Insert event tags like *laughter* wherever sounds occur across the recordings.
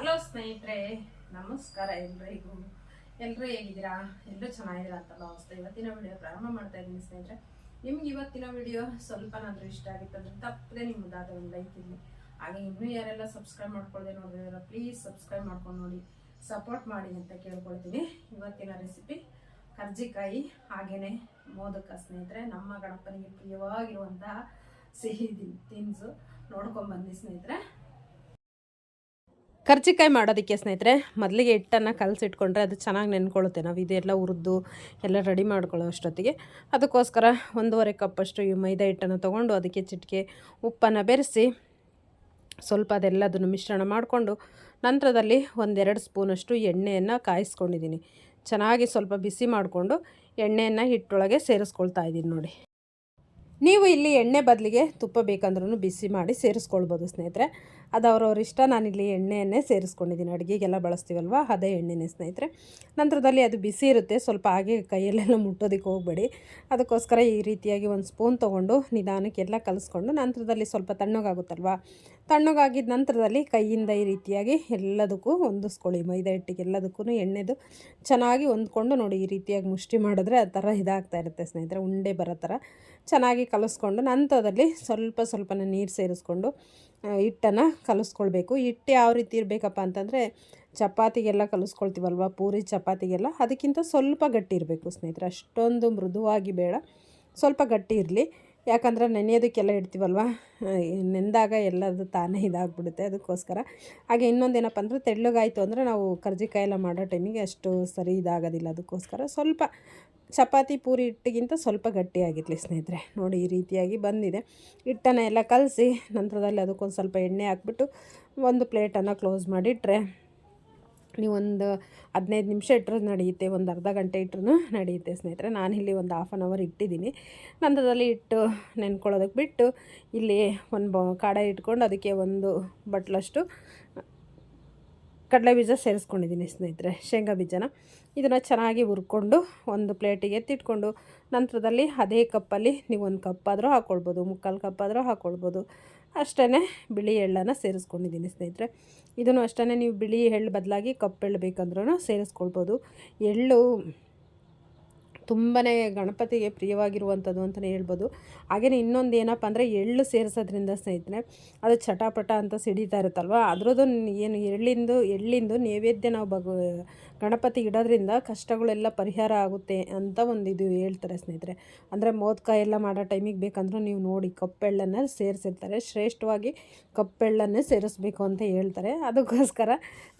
Hello ಸ್ನೇಹಿತರೆ, ನಮಸ್ಕಾರ ಎಲ್ರಿಗೂ. ಎಲ್ಲರೂ ಹೇಗಿದ್ದೀರಾ? ಎಲ್ಲರೂ ಚೆನ್ನಾಗಿದ್ದೀರಾ ಅಂತ ಭಾವಿಸ್ತಾ ಇವತ್ತಿನ ವಿಡಿಯೋ ಪ್ರಾರಂಭ ಮಾಡ್ತಾ ಇದ್ದೀನಿ ಸ್ನೇಹಿತರೆ. ನಿಮ್ಗೆ ಇವತ್ತಿನ ವಿಡಿಯೋ ಸ್ವಲ್ಪನಾದರೂ ಇಷ್ಟ ಆಗಿತ್ತು ಅಂದ್ರೆ ತಪ್ಪದೆ ನಿಮ್ಮದಾದ ಒಂದು ಲೈಕ್ ಇರಲಿ. ಹಾಗೆ ಇನ್ನೂ ಯಾರೆಲ್ಲ ಸಬ್ಸ್ಕ್ರೈಬ್ ಮಾಡ್ಕೊಳ್ಳದೆ ನೋಡಿದ್ರೆ ಪ್ಲೀಸ್ ಸಬ್ಸ್ಕ್ರೈಬ್ ಮಾಡ್ಕೊಂಡು ನೋಡಿ. ಸಪೋರ್ಟ್ ಮಾಡಿ ಅಂತ ಕೇಳ್ಕೊಳ್ತೀನಿ. ಇವತ್ತಿನ ರೆಸಿಪಿ ಕರ್ಜಿಕಾಯಿ ಹಾಗೇನೆ ಮೋದಕ ಸ್ನೇಹಿತರೆ. ನಮ್ಮ ಗಣಪನಿಗೆ ಪ್ರಿಯವಾಗಿರುವಂತಹ ಸಿಹಿ ತಿನ್ಸು ತಿನಿಸು ನೋಡ್ಕೊಂಡ್ ಬನ್ನಿ ಸ್ನೇಹಿತರೆ. ಕರ್ಜಿಕಾಯಿ ಮಾಡೋದಕ್ಕೆ ಸ್ನೇಹಿತರೆ, ಮೊದಲಿಗೆ ಹಿಟ್ಟನ್ನು ಕಲಸಿಟ್ಕೊಂಡ್ರೆ ಅದು ಚೆನ್ನಾಗಿ ನೆನ್ಕೊಳ್ಳುತ್ತೆ ನಾವು ಇದೆಲ್ಲ ಹುರಿದು ಎಲ್ಲ ರೆಡಿ ಮಾಡ್ಕೊಳ್ಳೋ ಅಷ್ಟೊತ್ತಿಗೆ. ಅದಕ್ಕೋಸ್ಕರ ಒಂದೂವರೆ ಕಪ್ಪಷ್ಟು ಈ ಮೈದಾ ಹಿಟ್ಟನ್ನು ತೊಗೊಂಡು ಅದಕ್ಕೆ ಚಿಟಿಕೆ ಉಪ್ಪನ್ನು ಬೆರೆಸಿ ಸ್ವಲ್ಪ ಅದೆಲ್ಲದನ್ನು ಮಿಶ್ರಣ ಮಾಡಿಕೊಂಡು ನಂತರದಲ್ಲಿ ಒಂದೆರಡು ಸ್ಪೂನಷ್ಟು ಎಣ್ಣೆಯನ್ನು ಕಾಯಿಸ್ಕೊಂಡಿದ್ದೀನಿ. ಚೆನ್ನಾಗಿ ಸ್ವಲ್ಪ ಬಿಸಿ ಮಾಡಿಕೊಂಡು ಎಣ್ಣೆಯನ್ನು ಹಿಟ್ಟೊಳಗೆ ಸೇರಿಸ್ಕೊಳ್ತಾ ಇದ್ದೀನಿ ನೋಡಿ. ನೀವು ಇಲ್ಲಿ ಎಣ್ಣೆ ಬದಲಿಗೆ ತುಪ್ಪ ಬೇಕಂದ್ರೂ ಬಿಸಿ ಮಾಡಿ ಸೇರಿಸ್ಕೊಳ್ಬೋದು ಸ್ನೇಹಿತರೆ. ಅದು ಅವ್ರವ್ರ ಇಷ್ಟ. ನಾನಿಲ್ಲಿ ಎಣ್ಣೆಯನ್ನೇ ಸೇರಿಸ್ಕೊಂಡಿದ್ದೀನಿ. ಅಡುಗೆಗೆಲ್ಲ ಬಳಸ್ತೀವಲ್ವ? ಅದೇ ಎಣ್ಣೆನೇ ಸ್ನೇಹಿತರೆ. ನಂತರದಲ್ಲಿ ಅದು ಬಿಸಿ ಇರುತ್ತೆ. ಸ್ವಲ್ಪ ಹಾಗೆ ಕೈಯಲ್ಲೆಲ್ಲ ಮುಟ್ಟೋದಕ್ಕೆ ಹೋಗಬೇಡಿ. ಅದಕ್ಕೋಸ್ಕರ ಈ ರೀತಿಯಾಗಿ ಒಂದು ಸ್ಪೂನ್ ತೊಗೊಂಡು ನಿಧಾನಕ್ಕೆಲ್ಲ ಕಲಿಸ್ಕೊಂಡು ನಂತರದಲ್ಲಿ ಸ್ವಲ್ಪ ತಣ್ಣಗಾಗುತ್ತಲ್ವ? ತಣ್ಣಗಾಗಿದ ನಂತರದಲ್ಲಿ ಕೈಯಿಂದ ಈ ರೀತಿಯಾಗಿ ಎಲ್ಲದಕ್ಕೂ ಹೊಂದಿಸ್ಕೊಳ್ಳಿ. ಮೈದಾ ಹಿಟ್ಟಿಗೆ ಎಲ್ಲದಕ್ಕೂ ಎಣ್ಣೆದು ಚೆನ್ನಾಗಿ ಹೊಂದ್ಕೊಂಡು ನೋಡಿ, ಈ ರೀತಿಯಾಗಿ ಮುಷ್ಟಿ ಮಾಡಿದ್ರೆ ಆ ಥರ ಇದಾಗ್ತಾ ಇರುತ್ತೆ ಸ್ನೇಹಿತರೆ. ಉಂಡೆ ಬರೋ ಥರ ಚೆನ್ನಾಗಿ ಕಲಿಸ್ಕೊಂಡು ನಂತರದಲ್ಲಿ ಸ್ವಲ್ಪ ಸ್ವಲ್ಪನೇ ನೀರು ಸೇರಿಸ್ಕೊಂಡು ಹಿಟ್ಟನ್ನು ಕಲಿಸ್ಕೊಳ್ಬೇಕು. ಹಿಟ್ಟು ಯಾವ ರೀತಿ ಇರಬೇಕಪ್ಪ ಅಂತಂದರೆ ಚಪಾತಿಗೆಲ್ಲ ಕಲಿಸ್ಕೊಳ್ತೀವಲ್ವ? ಪೂರಿ ಚಪಾತಿಗೆಲ್ಲ. ಅದಕ್ಕಿಂತ ಸ್ವಲ್ಪ ಗಟ್ಟಿ ಇರಬೇಕು ಸ್ನೇಹಿತರೆ. ಅಷ್ಟೊಂದು ಮೃದುವಾಗಿ ಬೇಡ. ಸ್ವಲ್ಪ ಗಟ್ಟಿ ಇರಲಿ. ಯಾಕಂದರೆ ನೆನೆಯೋದಕ್ಕೆಲ್ಲ ಇಡ್ತೀವಲ್ವ? ನೆಂದಾಗ ಎಲ್ಲದು ತಾನೇ ಇದಾಗ್ಬಿಡುತ್ತೆ ಅದಕ್ಕೋಸ್ಕರ. ಹಾಗೆ ಇನ್ನೊಂದು ಏನಪ್ಪ ಅಂದರೆ ತೆಳ್ಳಗಾಯಿತು ಅಂದರೆ ನಾವು ಕರ್ಜಿಕಾಯಿ ಎಲ್ಲ ಮಾಡೋ ಟೈಮಿಗೆ ಅಷ್ಟು ಸರಿ ಇದಾಗೋದಿಲ್ಲ ಅದಕ್ಕೋಸ್ಕರ. ಸ್ವಲ್ಪ ಚಪಾತಿ ಪೂರಿ ಹಿಟ್ಟಿಗಿಂತ ಸ್ವಲ್ಪ ಗಟ್ಟಿಯಾಗಿರಲಿ ಸ್ನೇಹಿತರೆ. ನೋಡಿ ಈ ರೀತಿಯಾಗಿ ಬಂದಿದೆ. ಹಿಟ್ಟನ್ನು ಎಲ್ಲ ಕಲಸಿ ನಂತರದಲ್ಲಿ ಅದಕ್ಕೊಂದು ಸ್ವಲ್ಪ ಎಣ್ಣೆ ಹಾಕ್ಬಿಟ್ಟು ಒಂದು ಪ್ಲೇಟನ್ನು ಕ್ಲೋಸ್ ಮಾಡಿಟ್ರೆ ನೀವೊಂದು ಹದಿನೈದು ನಿಮಿಷ ಇಟ್ಟರು ನಡೆಯುತ್ತೆ, ಒಂದು ಅರ್ಧ ಗಂಟೆ ಇಟ್ಟರು ನಡೆಯುತ್ತೆ ಸ್ನೇಹಿತರೆ. ನಾನು ಇಲ್ಲಿ ಒಂದು ಹಾಫ್ ಆನ್ ಅವರ್ ಇಟ್ಟಿದ್ದೀನಿ. ನಂತರದಲ್ಲಿ ಇಟ್ಟು ನೆನ್ಕೊಳ್ಳೋದಕ್ಕೆ ಬಿಟ್ಟು ಇಲ್ಲಿ ಒಂದು ಬ ಕಾಡೆ ಇಟ್ಕೊಂಡು ಅದಕ್ಕೆ ಒಂದು ಬಟ್ಲಷ್ಟು ಕಡಲೆ ಬೀಜ ಸೇರಿಸ್ಕೊಂಡಿದ್ದೀನಿ ಸ್ನೇಹಿತರೆ, ಶೇಂಗಾ ಬೀಜನ. ಇದನ್ನು ಚೆನ್ನಾಗಿ ಹುರ್ಕೊಂಡು ಒಂದು ಪ್ಲೇಟಿಗೆ ಎತ್ತಿಟ್ಕೊಂಡು ನಂತರದಲ್ಲಿ ಅದೇ ಕಪ್ಪಲ್ಲಿ ನೀವು ಒಂದು ಕಪ್ ಆದರೂ ಹಾಕ್ಕೊಳ್ಬೋದು ಮುಕ್ಕಾಲು ಕಪ್ ಆದರೂ ಹಾಕ್ಕೊಳ್ಬೋದು ಅಷ್ಟೇ ಬಿಳಿ ಎಳ್ಳನ್ನು ಸೇರಿಸ್ಕೊಂಡಿದ್ದೀನಿ ಸ್ನೇಹಿತರೆ. ಇದನ್ನು ಅಷ್ಟೇ ನೀವು ಬಿಳಿ ಎಳ್ಳು ಬದಲಾಗಿ ಕಪ್ಪೆಳ್ಳು ಬೇಕಂದ್ರೂ ಸೇರಿಸ್ಕೊಳ್ಬೋದು. ಎಳ್ಳು ತುಂಬಾ ಗಣಪತಿಗೆ ಪ್ರಿಯವಾಗಿರುವಂಥದ್ದು ಅಂತಲೇ ಹೇಳ್ಬೋದು. ಹಾಗೆಯೇ ಇನ್ನೊಂದು ಏನಪ್ಪ ಅಂದರೆ ಎಳ್ಳು ಸೇರಿಸೋದ್ರಿಂದ ಸ್ನೇಹಿತರೆ, ಅದು ಚಟಾಪಟ ಅಂತ ಸಿಡಿತಾ ಇರುತ್ತಲ್ವ? ಅದರದ್ದು ಏನು ಎಳ್ಳಿಂದು ಎಳ್ಳಿಂದು ನೈವೇದ್ಯ ನಾವು ಭಗ ಗಣಪತಿ ಇಡೋದ್ರಿಂದ ಕಷ್ಟಗಳೆಲ್ಲ ಪರಿಹಾರ ಆಗುತ್ತೆ ಅಂತ ಒಂದು ಇದು ಹೇಳ್ತಾರೆ ಸ್ನೇಹಿತರೆ. ಅಂದರೆ ಮೋದಕ ಎಲ್ಲ ಮಾಡೋ ಟೈಮಿಗೆ ಬೇಕಂದ್ರೂ ನೀವು ನೋಡಿ ಕಪ್ಪೆಳ್ಳನ್ನು ಸೇರಿಸಿರ್ತಾರೆ. ಶ್ರೇಷ್ಠವಾಗಿ ಕಪ್ಪೆಳ್ಳನ್ನೇ ಸೇರಿಸ್ಬೇಕು ಅಂತ ಹೇಳ್ತಾರೆ. ಅದಕ್ಕೋಸ್ಕರ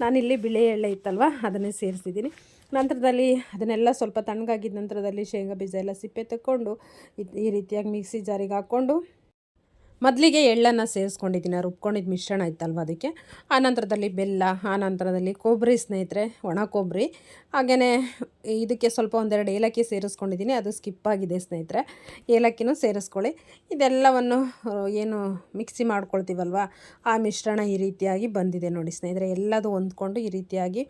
ನಾನಿಲ್ಲಿ ಬಿಳಿ ಎಳ್ಳೆ ಇತ್ತಲ್ವ, ಅದನ್ನೇ ಸೇರಿಸಿದ್ದೀನಿ. ನಂತರದಲ್ಲಿ ಅದನ್ನೆಲ್ಲ ಸ್ವಲ್ಪ ತಣ್ಣಗಾಗಿದ್ದ ನಂತರದಲ್ಲಿ ಶೇಂಗಾ ಬೀಜ ಎಲ್ಲ ಸಿಪ್ಪೆ ತಕ್ಕೊಂಡು ಈ ರೀತಿಯಾಗಿ ಮಿಕ್ಸಿ ಜಾರಿಗೆ ಹಾಕ್ಕೊಂಡು ಮೊದಲಿಗೆ ಎಳ್ಳನ್ನು ಸೇರಿಸ್ಕೊಂಡಿದ್ದೀನಿ ರುಬ್ಕೊಂಡಿದ್ದ ಮಿಶ್ರಣ ಇತ್ತಲ್ವ ಅದಕ್ಕೆ. ಆನಂತರದಲ್ಲಿ ನಂತರದಲ್ಲಿ ಬೆಲ್ಲ ಆನಂತರದಲ್ಲಿ ನಂತರದಲ್ಲಿ ಕೊಬ್ಬರಿ ಸ್ನೇಹಿತರೆ, ಒಣ ಕೊಬ್ಬರಿ. ಹಾಗೆಯೇ ಇದಕ್ಕೆ ಸ್ವಲ್ಪ ಒಂದೆರಡು ಏಲಕ್ಕಿ ಸೇರಿಸ್ಕೊಂಡಿದ್ದೀನಿ ಅದು ಸ್ಕಿಪ್ ಆಗಿದೆ ಸ್ನೇಹಿತರೆ. ಏಲಕ್ಕಿನೂ ಸೇರಿಸ್ಕೊಳ್ಳಿ. ಇದೆಲ್ಲವನ್ನು ಏನು ಮಿಕ್ಸಿ ಮಾಡ್ಕೊಳ್ತೀವಲ್ವ, ಆ ಮಿಶ್ರಣ ಈ ರೀತಿಯಾಗಿ ಬಂದಿದೆ ನೋಡಿ ಸ್ನೇಹಿತರೆ. ಎಲ್ಲದು ಹೊಂದ್ಕೊಂಡು ಈ ರೀತಿಯಾಗಿ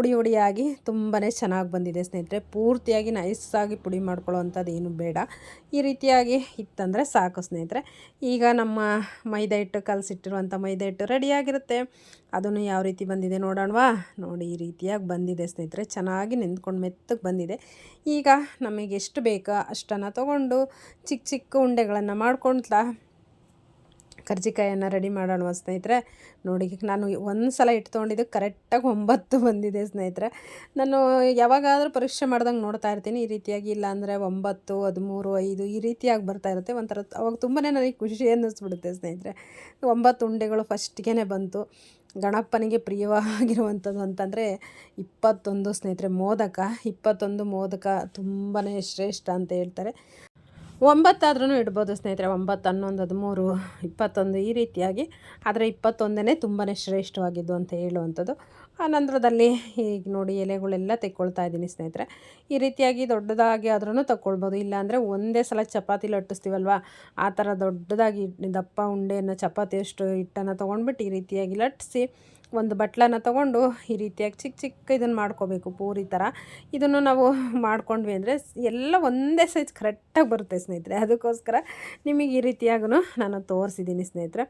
ಉಡಿ ಉಡಿಯಾಗಿ ತುಂಬಾ ಚೆನ್ನಾಗಿ ಬಂದಿದೆ ಸ್ನೇಹಿತರೆ. ಪೂರ್ತಿಯಾಗಿ ನೈಸಾಗಿ ಪುಡಿ ಮಾಡ್ಕೊಳ್ಳೋ ಅಂಥದ್ದು ಏನು ಬೇಡ. ಈ ರೀತಿಯಾಗಿ ಇತ್ತಂದರೆ ಸಾಕು ಸ್ನೇಹಿತರೆ. ಈಗ ನಮ್ಮ ಮೈದಾ ಹಿಟ್ಟು ಕಲಸಿಟ್ಟಿರುವಂಥ ಮೈದಾ ಹಿಟ್ಟು ರೆಡಿಯಾಗಿರುತ್ತೆ ಅದನ್ನು ಯಾವ ರೀತಿ ಬಂದಿದೆ ನೋಡೋಣವಾ? ನೋಡಿ, ಈ ರೀತಿಯಾಗಿ ಬಂದಿದೆ ಸ್ನೇಹಿತರೆ. ಚೆನ್ನಾಗಿ ನಿಂತ್ಕೊಂಡು ಮೆತ್ತಗೆ ಬಂದಿದೆ. ಈಗ ನಮಗೆ ಎಷ್ಟು ಬೇಕೋ ಅಷ್ಟನ್ನು ತಗೊಂಡು ಚಿಕ್ಕ ಚಿಕ್ಕ ಉಂಡೆಗಳನ್ನು ಮಾಡ್ಕೊಳ್ತಾ ಕರ್ಜಿಕಾಯನ್ನು ರೆಡಿ ಮಾಡೋಣ ಸ್ನೇಹಿತರೆ. ನೋಡಿ ನಾನು ಒಂದು ಸಲ ಇಟ್ಕೊಂಡಿದ್ದು ಕರೆಕ್ಟಾಗಿ ಒಂಬತ್ತು ಬಂದಿದೆ ಸ್ನೇಹಿತರೆ. ನಾನು ಯಾವಾಗಾದರೂ ಪರೀಕ್ಷೆ ಮಾಡ್ದಂಗೆ ನೋಡ್ತಾ ಇರ್ತೀನಿ. ಈ ರೀತಿಯಾಗಿ ಇಲ್ಲ ಅಂದರೆ ಒಂಬತ್ತು, ಹದಿಮೂರು, ಐದು ಈ ರೀತಿಯಾಗಿ ಬರ್ತಾ ಇರುತ್ತೆ. ಒಂಥರ ಅವಾಗ ತುಂಬಾ ನನಗೆ ಖುಷಿ ಅನ್ನಿಸ್ಬಿಡುತ್ತೆ ಸ್ನೇಹಿತರೆ. ಒಂಬತ್ತು ಉಂಡೆಗಳು ಫಸ್ಟ್ಗೆ ಬಂತು. ಗಣಪನಿಗೆ ಪ್ರಿಯವಾಗಿರುವಂಥದ್ದು ಅಂತಂದರೆ ಇಪ್ಪತ್ತೊಂದು ಸ್ನೇಹಿತರೆ, ಮೋದಕ. ಇಪ್ಪತ್ತೊಂದು ಮೋದಕ ತುಂಬಾ ಶ್ರೇಷ್ಠ ಅಂತ ಹೇಳ್ತಾರೆ. ಒಂಬತ್ತಾದ್ರೂ ಇಡ್ಬೋದು ಸ್ನೇಹಿತರೆ, ಒಂಬತ್ತು, ಹನ್ನೊಂದು, ಹದಿಮೂರು, ಇಪ್ಪತ್ತೊಂದು ಈ ರೀತಿಯಾಗಿ. ಆದರೆ ಇಪ್ಪತ್ತೊಂದನೇ ತುಂಬಾ ಶ್ರೇಷ್ಠವಾಗಿದ್ದು ಅಂತ ಹೇಳುವಂಥದ್ದು. ಆ ನಂತರದಲ್ಲಿ ಈಗ ನೋಡಿ ಎಲೆಗಳೆಲ್ಲ ತೆಕ್ಕೊಳ್ತಾ ಇದ್ದೀನಿ ಸ್ನೇಹಿತರೆ. ಈ ರೀತಿಯಾಗಿ ದೊಡ್ಡದಾಗಿ ಆದ್ರೂ ತಗೊಳ್ಬೋದು ಇಲ್ಲಾಂದರೆ ಒಂದೇ ಸಲ ಚಪಾತಿ ಲಟ್ಟಿಸ್ತೀವಲ್ವ? ಆ ಥರ ದೊಡ್ಡದಾಗಿ ದಪ್ಪ ಉಂಡೆಯನ್ನು ಚಪಾತಿಯಷ್ಟು ಹಿಟ್ಟನ್ನು ತೊಗೊಂಡ್ಬಿಟ್ಟು ಈ ರೀತಿಯಾಗಿ ಲಟ್ಟಿಸಿ ಒಂದು ಬಟ್ಲನ್ನು ತೊಗೊಂಡು ಈ ರೀತಿಯಾಗಿ ಚಿಕ್ಕ ಚಿಕ್ಕ ಇದನ್ನು ಮಾಡ್ಕೋಬೇಕು, ಪೂರಿ ಥರ. ಇದನ್ನು ನಾವು ಮಾಡ್ಕೊಂಡ್ವಿ ಅಂದರೆ ಎಲ್ಲ ಒಂದೇ ಸೈಜ್ ಕರೆಕ್ಟಾಗಿ ಬರುತ್ತೆ ಸ್ನೇಹಿತರೆ. ಅದಕ್ಕೋಸ್ಕರ ನಿಮಗೆ ಈ ರೀತಿಯಾಗೂ ನಾನು ತೋರಿಸಿದ್ದೀನಿ ಸ್ನೇಹಿತರೆ.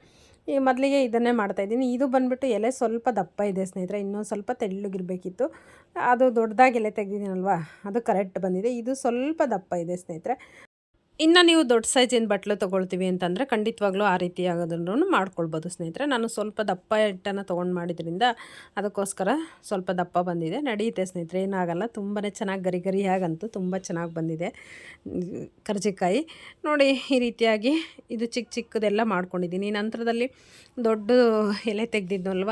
ಈ ಮೊದಲಿಗೆ ಇದನ್ನೇ ಮಾಡ್ತಾಯಿದ್ದೀನಿ ಇದು ಬಂದುಬಿಟ್ಟು ಎಲೆ ಸ್ವಲ್ಪ ದಪ್ಪ ಇದೆ ಸ್ನೇಹಿತರೆ. ಇನ್ನೊಂದು ಸ್ವಲ್ಪ ತೆಳ್ಳಗಿರಬೇಕಿತ್ತು. ಅದು ದೊಡ್ಡದಾಗಿ ಎಲೆ ತೆಗೆದಿದ್ದೀನಲ್ವಾ? ಅದು ಕರೆಕ್ಟ್ ಬಂದಿದೆ. ಇದು ಸ್ವಲ್ಪ ದಪ್ಪ ಇದೆ ಸ್ನೇಹಿತರೆ. ಇನ್ನು ನೀವು ದೊಡ್ಡ ಸೈಜಿನ ಬಟ್ಲು ತೊಗೊಳ್ತೀವಿ ಅಂತಂದರೆ ಖಂಡಿತವಾಗ್ಲೂ ಆ ರೀತಿ ಆಗೋದನ್ನು ಮಾಡ್ಕೊಳ್ಬೋದು ಸ್ನೇಹಿತರೆ. ನಾನು ಸ್ವಲ್ಪ ದಪ್ಪ ಹಿಟ್ಟನ್ನು ತೊಗೊಂಡು ಮಾಡಿದ್ರಿಂದ ಅದಕ್ಕೋಸ್ಕರ ಸ್ವಲ್ಪ ದಪ್ಪ ಬಂದಿದೆ. ನಡೆಯುತ್ತೆ ಸ್ನೇಹಿತರೆ, ಏನಾಗಲ್ಲ. ತುಂಬಾ ಚೆನ್ನಾಗಿ ಗರಿ ಗರಿಯಾಗಂತೂ ತುಂಬ ಚೆನ್ನಾಗಿ ಬಂದಿದೆ. ಕರ್ಜಿಕಾಯಿ. ನೋಡಿ, ಈ ರೀತಿಯಾಗಿ ಇದು ಚಿಕ್ಕ ಚಿಕ್ಕದೆಲ್ಲ ಮಾಡ್ಕೊಂಡಿದ್ದೀನಿ. ನಂತರದಲ್ಲಿ ದೊಡ್ಡ ಎಲೆ ತೆಗೆದಿದ್ನಲ್ವ,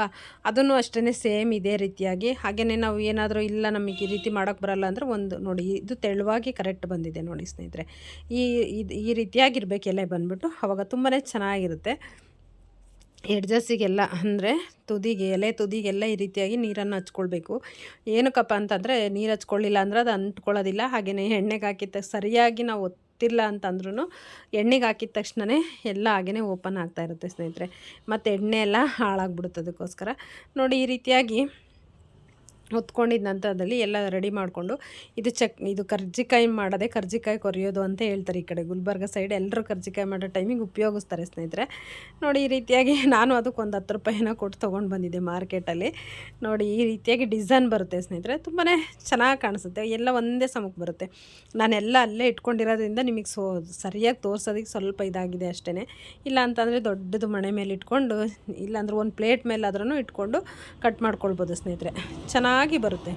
ಅದನ್ನು ಅಷ್ಟೇ ಸೇಮ್ ಇದೇ ರೀತಿಯಾಗಿ. ಹಾಗೆಯೇ ನಾವು ಏನಾದರೂ ಇಲ್ಲ ನಮಗೆ ಈ ರೀತಿ ಮಾಡೋಕ್ಕೆ ಬರಲ್ಲ ಅಂದರೆ ಒಂದು ನೋಡಿ, ಇದು ತೆಳುವಾಗಿ ಕರೆಕ್ಟ್ ಬಂದಿದೆ ನೋಡಿ ಸ್ನೇಹಿತರೆ. ಈ ಇದು ಈ ರೀತಿಯಾಗಿರ್ಬೇಕು ಎಲೆ ಬಂದ್ಬಿಟ್ಟು ಅವಾಗ ತುಂಬಾ ಚೆನ್ನಾಗಿರುತ್ತೆ. ಎಡ್ಜಸ್ಸಿಗೆಲ್ಲ ಅಂದರೆ ತುದಿಗೆ ಎಲೆ ತುದಿಗೆಲ್ಲ ಈ ರೀತಿಯಾಗಿ ನೀರನ್ನು ಹಚ್ಕೊಳ್ಬೇಕು. ಏನಕ್ಕಪ್ಪ ಅಂತಂದರೆ ನೀರು ಹಚ್ಕೊಳ್ಳಿಲ್ಲ ಅಂದರೆ ಅದು ಅಂಟ್ಕೊಳ್ಳೋದಿಲ್ಲ. ಹಾಗೆಯೇ ಎಣ್ಣೆಗೆ ಹಾಕಿದ ಸರಿಯಾಗಿ ನಾವು ಒತ್ತಿಲ್ಲ ಅಂತಂದ್ರೂ ಎಣ್ಣೆಗೆ ಹಾಕಿದ ತಕ್ಷಣವೇ ಎಲ್ಲ ಹಾಗೆಯೇ ಓಪನ್ ಆಗ್ತಾ ಇರುತ್ತೆ ಸ್ನೇಹಿತರೆ. ಮತ್ತು ಎಣ್ಣೆ ಎಲ್ಲ ಹಾಳಾಗ್ಬಿಡುತ್ತೆ ಅದಕ್ಕೋಸ್ಕರ. ನೋಡಿ ಈ ರೀತಿಯಾಗಿ ಹೊತ್ಕೊಂಡಿದ್ದ ನಂತರದಲ್ಲಿ ಎಲ್ಲ ರೆಡಿ ಮಾಡಿಕೊಂಡು ಇದು ಚಕ್, ಇದು ಕರ್ಜಿಕಾಯಿ ಮಾಡೋದೇ ಕರ್ಜಿಕಾಯಿ ಕೊರಿಯೋದು ಅಂತ ಹೇಳ್ತಾರೆ ಈ ಕಡೆ ಗುಲ್ಬರ್ಗ ಸೈಡ್ ಎಲ್ಲರೂ ಕರ್ಜಿಕಾಯಿ ಮಾಡೋ ಟೈಮಿಗೆ ಉಪಯೋಗಿಸ್ತಾರೆ ಸ್ನೇಹಿತರೆ. ನೋಡಿ ಈ ರೀತಿಯಾಗಿ *laughs* ನಾನು ಅದಕ್ಕೆ ಒಂದು ಹತ್ತು ರೂಪಾಯಿನ ಕೊಟ್ಟು ತೊಗೊಂಡು ಬಂದಿದ್ದೆ ಮಾರ್ಕೆಟಲ್ಲಿ ನೋಡಿ ಈ ರೀತಿಯಾಗಿ ಡಿಸೈನ್ ಬರುತ್ತೆ ಸ್ನೇಹಿತರೆ. ತುಂಬಾ ಚೆನ್ನಾಗಿ ಕಾಣಿಸುತ್ತೆ. ಎಲ್ಲ ಒಂದೇ ಸಮಕ್ಕೆ ಬರುತ್ತೆ. ನಾನೆಲ್ಲ ಅಲ್ಲೇ ಇಟ್ಕೊಂಡಿರೋದ್ರಿಂದ ನಿಮಗೆ ಸೋ, ಸರಿಯಾಗಿ ತೋರಿಸೋದಕ್ಕೆ ಸ್ವಲ್ಪ ಇದಾಗಿದೆ ಅಷ್ಟೇ ಇಲ್ಲ ಅಂತಂದರೆ ದೊಡ್ಡದು ಮಣೆ ಮೇಲೆ ಇಟ್ಕೊಂಡು, ಇಲ್ಲಾಂದ್ರೆ ಒಂದು ಪ್ಲೇಟ್ ಮೇಲೆ ಆದ್ರೂ ಇಟ್ಕೊಂಡು ಕಟ್ ಮಾಡ್ಕೊಳ್ಬೋದು ಸ್ನೇಹಿತರೆ. ಚೆನ್ನಾಗಿ ಬರುತ್ತೆ.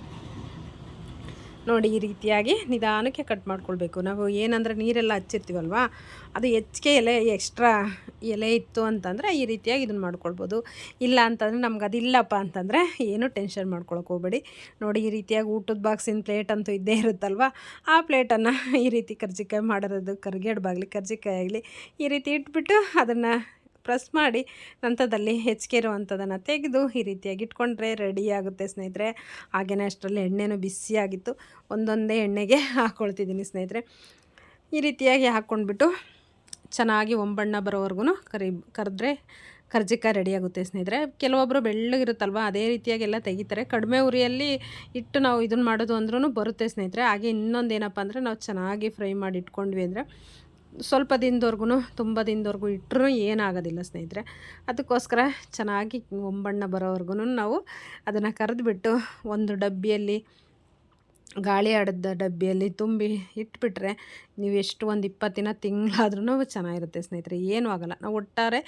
ನೋಡಿ ಈ ರೀತಿಯಾಗಿ ನಿಧಾನಕ್ಕೆ ಕಟ್ ಮಾಡ್ಕೊಳ್ಬೇಕು. ನಾವು ಏನಂದರೆ ನೀರೆಲ್ಲ ಹಚ್ಚಿರ್ತೀವಲ್ವ? ಅದು ಹೆಚ್ಚಿಗೆ ಎಲೆ ಎಕ್ಸ್ಟ್ರಾ ಎಲೆ ಇತ್ತು ಅಂತಂದರೆ ಈ ರೀತಿಯಾಗಿ ಇದನ್ನು ಮಾಡ್ಕೊಳ್ಬೋದು. ಇಲ್ಲ ಅಂತಂದರೆ ನಮ್ಗೆ ಅದಿಲ್ಲಪ್ಪ ಅಂತಂದರೆ ಏನು ಟೆನ್ಷನ್ ಮಾಡ್ಕೊಳಕ್ಕೆ ಹೋಗ್ಬೇಡಿ. ನೋಡಿ ಈ ರೀತಿಯಾಗಿ ಊಟದ ಬಾಕ್ಸಿನ ಪ್ಲೇಟ್ ಅಂತೂ ಇದ್ದೇ ಇರುತ್ತಲ್ವ? ಆ ಪ್ಲೇಟನ್ನು ಈ ರೀತಿ ಕರ್ಜಿಕಾಯಿ ಮಾಡಿರೋದು ಕರ್ಗೆಡ್ಬಾಗಲಿ ಕರ್ಜಿಕಾಯಿ ಆಗಲಿ ಈ ರೀತಿ ಇಟ್ಬಿಟ್ಟು ಅದನ್ನು ಪ್ರೆಸ್ ಮಾಡಿ ನಂತರದಲ್ಲಿ ಹೆಚ್ಚಿಗೆ ಇರುವಂಥದ್ದನ್ನು ತೆಗೆದು ಈ ರೀತಿಯಾಗಿ ಇಟ್ಕೊಂಡ್ರೆ ರೆಡಿ ಆಗುತ್ತೆ ಸ್ನೇಹಿತರೆ. ಹಾಗೆಯೇ ಅಷ್ಟರಲ್ಲಿ ಎಣ್ಣೆನೂ ಬಿಸಿಯಾಗಿತ್ತು ಒಂದೊಂದೇ ಎಣ್ಣೆಗೆ *laughs* ಹಾಕ್ಕೊಳ್ತಿದ್ದೀನಿ ಸ್ನೇಹಿತರೆ. ಈ ರೀತಿಯಾಗಿ ಹಾಕ್ಕೊಂಡ್ಬಿಟ್ಟು ಚೆನ್ನಾಗಿ ಒಂಬಣ್ಣ ಬರೋವರೆಗೂ ಕರಿ, ಕರೆದ್ರೆ ಕರ್ಜಿಕಾಯಿ ರೆಡಿಯಾಗುತ್ತೆ ಸ್ನೇಹಿತರೆ. ಕೆಲವೊಬ್ಬರು ಬೆಳ್ಳಗಿರುತ್ತಲ್ವ, ಅದೇ ರೀತಿಯಾಗೆಲ್ಲ ತೆಗಿತಾರೆ. ಕಡಿಮೆ ಉರಿಯಲ್ಲಿ ಇಟ್ಟು ನಾವು ಇದನ್ನು ಮಾಡೋದು ಅಂದ್ರೂ ಬರುತ್ತೆ ಸ್ನೇಹಿತರೆ. ಹಾಗೆ ಇನ್ನೊಂದು ಏನಪ್ಪ ಅಂದರೆ ನಾವು ಚೆನ್ನಾಗಿ ಫ್ರೈ ಮಾಡಿ ಇಟ್ಕೊಂಡ್ವಿ ಅಂದರೆ ಸ್ವಲ್ಪ ದಿನದವರೆಗೂ ತುಂಬ ದಿನದವರೆಗೂ ಇಟ್ಟರೂ ಏನಾಗೋದಿಲ್ಲ ಸ್ನೇಹಿತರೆ. ಅದಕ್ಕೋಸ್ಕರ ಚೆನ್ನಾಗಿ ಒಂಬಣ್ಣ ಬರೋವರೆಗೂ ನಾವು ಅದನ್ನು ಕರೆದುಬಿಟ್ಟು ಒಂದು ಡಬ್ಬಿಯಲ್ಲಿ, ಗಾಳಿ ಆಡದ ಡಬ್ಬಿಯಲ್ಲಿ ತುಂಬಿ ಇಟ್ಬಿಟ್ರೆ ನೀವು ಎಷ್ಟು ಒಂದು ಇಪ್ಪತ್ತು ದಿನ ತಿಂಗಳಾದ್ರೂ ಚೆನ್ನಾಗಿರುತ್ತೆ ಸ್ನೇಹಿತರೆ. ಏನೂ ಆಗೋಲ್ಲ. ನಾವು ಒಟ್ಟಾರೆ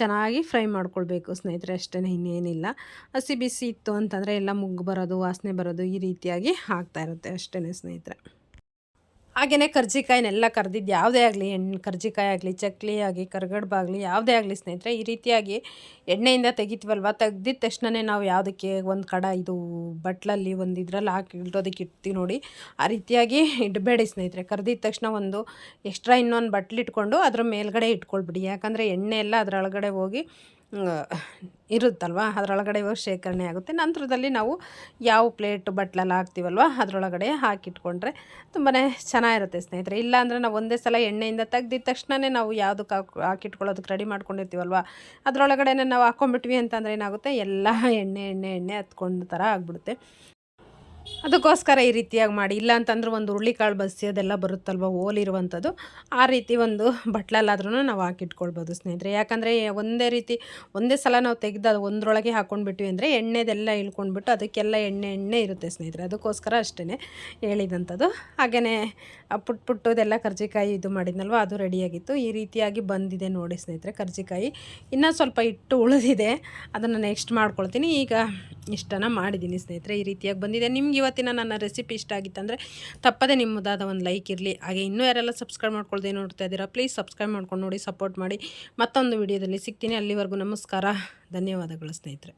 ಚೆನ್ನಾಗಿ ಫ್ರೈ ಮಾಡ್ಕೊಳ್ಬೇಕು ಸ್ನೇಹಿತರೆ ಅಷ್ಟೇ ಇನ್ನೇನಿಲ್ಲ. ಹಸಿ ಬಿಸಿ ಇತ್ತು ಅಂತಂದರೆ ಎಲ್ಲ ಮುಗ್ಗು ಬರೋದು, ವಾಸನೆ ಬರೋದು ಈ ರೀತಿಯಾಗಿ ಆಗ್ತಾ ಇರುತ್ತೆ ಅಷ್ಟೇ ಸ್ನೇಹಿತರೆ. ಹಾಗೆಯೇ ಕರ್ಜಿಕಾಯಿನೆಲ್ಲ ಕರೆದಿದ್ದು ಯಾವುದೇ ಆಗಲಿ, ಎಣ್ಣೆ, ಕರ್ಜಿಕಾಯಿ ಆಗಲಿ, ಚಕ್ಲಿ ಆಗಲಿ ಕರ್ಗಡ್ಬಾಗಲಿ ಯಾವುದೇ ಆಗಲಿ ಸ್ನೇಹಿತರೆ, ಈ ರೀತಿಯಾಗಿ ಎಣ್ಣೆಯಿಂದ ತೆಗಿತೀವಲ್ವ? ತೆಗ್ದಿದ ತಕ್ಷಣವೇ ನಾವು ಯಾವುದಕ್ಕೆ ಒಂದು ಕಡ ಇದು ಬಟ್ಲಲ್ಲಿ ಒಂದು ಇದರಲ್ಲಿ ಹಾಕಿ ಇಡೋದಕ್ಕೆ ಇಡ್ತೀವಿ ನೋಡಿ. ಆ ರೀತಿಯಾಗಿ ಇಡಬೇಡಿ ಸ್ನೇಹಿತರೆ. ಕರೆದಿದ ತಕ್ಷಣ ಒಂದು ಎಕ್ಸ್ಟ್ರಾ ಇನ್ನೊಂದು ಬಟ್ಲಿಟ್ಕೊಂಡು ಅದರ ಮೇಲ್ಗಡೆ ಇಟ್ಕೊಳ್ಬಿಡಿ. ಯಾಕಂದರೆ ಎಣ್ಣೆ ಎಲ್ಲ ಅದರೊಳಗಡೆ ಹೋಗಿ ಇರುತ್ತಲ್ವ? ಅದರೊಳಗಡೆ ಇವಾಗ ಶೇಖರಣೆ ಆಗುತ್ತೆ. ನಂತರದಲ್ಲಿ ನಾವು ಯಾವ ಪ್ಲೇಟ್ ಬಟ್ಲಲ್ಲಿ ಹಾಕ್ತೀವಲ್ವ, ಅದರೊಳಗಡೆ ಹಾಕಿಟ್ಕೊಂಡ್ರೆ ತುಂಬಾ ಚೆನ್ನಾಗಿರುತ್ತೆ ಸ್ನೇಹಿತರೆ. ಇಲ್ಲ ಅಂದರೆ ನಾವು ಒಂದೇ ಸಲ ಎಣ್ಣೆಯಿಂದ ತೆಗ್ದಿದ ತಕ್ಷಣವೇ ನಾವು ಯಾವುದಕ್ಕೆ ಹಾಕಿ, ಹಾಕಿಟ್ಕೊಳ್ಳೋದಕ್ಕೆ ರೆಡಿ ಮಾಡ್ಕೊಂಡಿರ್ತೀವಲ್ವ? ಅದರೊಳಗಡೆ ನಾವು ಹಾಕ್ಕೊಂಬಿಟ್ವಿ ಅಂತಂದರೆ ಏನಾಗುತ್ತೆ? ಎಲ್ಲ ಎಣ್ಣೆ ಎಣ್ಣೆ ಎಣ್ಣೆ ಹತ್ಕೊಂಡು ಥರ ಆಗಿಬಿಡುತ್ತೆ. ಅದಕ್ಕೋಸ್ಕರ ಈ ರೀತಿಯಾಗಿ ಮಾಡಿ. ಇಲ್ಲ ಅಂತಂದ್ರೆ ಒಂದು ಹುರುಳಿಕಾಳು ಅದೆಲ್ಲ ಬರುತ್ತಲ್ವ, ಓಲಿರುವಂಥದ್ದು, ಆ ರೀತಿ ಒಂದು ಬಟ್ಲಲ್ಲಾದ್ರೂ ನಾವು ಹಾಕಿಟ್ಕೊಳ್ಬೋದು ಸ್ನೇಹಿತರೆ. ಯಾಕಂದರೆ ಒಂದೇ ರೀತಿ, ಒಂದೇ ಸಲ ನಾವು ತೆಗೆದು ಅದು ಒಂದರೊಳಗೆ ಹಾಕ್ಕೊಂಡ್ಬಿಟ್ವಿ ಅಂದರೆ ಎಣ್ಣೆದೆಲ್ಲ ಇಳ್ಕೊಂಡ್ಬಿಟ್ಟು ಅದಕ್ಕೆಲ್ಲ ಎಣ್ಣೆ ಎಣ್ಣೆ ಇರುತ್ತೆ ಸ್ನೇಹಿತರೆ. ಅದಕ್ಕೋಸ್ಕರ ಅಷ್ಟೇ ಹೇಳಿದಂಥದ್ದು. ಹಾಗೆಯೇ ಪುಟ್ ಪುಟ್ಟದೆಲ್ಲ ಕರ್ಜಿಕಾಯಿ ಇದು ಮಾಡಿದ್ನಲ್ವ, ಅದು ರೆಡಿಯಾಗಿತ್ತು. ಈ ರೀತಿಯಾಗಿ ಬಂದಿದೆ ನೋಡಿ ಸ್ನೇಹಿತರೆ ಕರ್ಜಿಕಾಯಿ. ಇನ್ನೂ ಸ್ವಲ್ಪ ಇಟ್ಟು ಉಳಿದಿದೆ, ಅದನ್ನು ನೆಕ್ಸ್ಟ್ ಮಾಡ್ಕೊಳ್ತೀನಿ. ಈಗ ಇಷ್ಟನ್ನು ಮಾಡಿದ್ದೀನಿ ಸ್ನೇಹಿತರೆ, ಈ ರೀತಿಯಾಗಿ ಬಂದಿದೆ. ನಿಮ್ಗೆ ಇವತ್ತಿನ ನನ್ನ ರೆಸಿಪಿ ಇಷ್ಟ ಆಗಿತ್ತಂದರೆ ತಪ್ಪದೇ ನಿಮ್ಮದಾದ ಒಂದು ಲೈಕ್ ಇರಲಿ. ಹಾಗೆ ಇನ್ನೂ ಯಾರೆಲ್ಲ ಸಬ್ಸ್ಕ್ರೈಬ್ ಮಾಡ್ಕೊಳ್ದೆ ನೋಡ್ತಾ ಇದ್ದೀರಾ ಪ್ಲೀಸ್ ಸಬ್ಸ್ಕ್ರೈಬ್ ಮಾಡ್ಕೊಂಡು ನೋಡಿ ಸಪೋರ್ಟ್ ಮಾಡಿ. ಮತ್ತೊಂದು ವಿಡಿಯೋದಲ್ಲಿ ಸಿಗ್ತೀನಿ. ಅಲ್ಲಿವರೆಗೂ ನಮಸ್ಕಾರ. ಧನ್ಯವಾದಗಳು ಸ್ನೇಹಿತರೆ.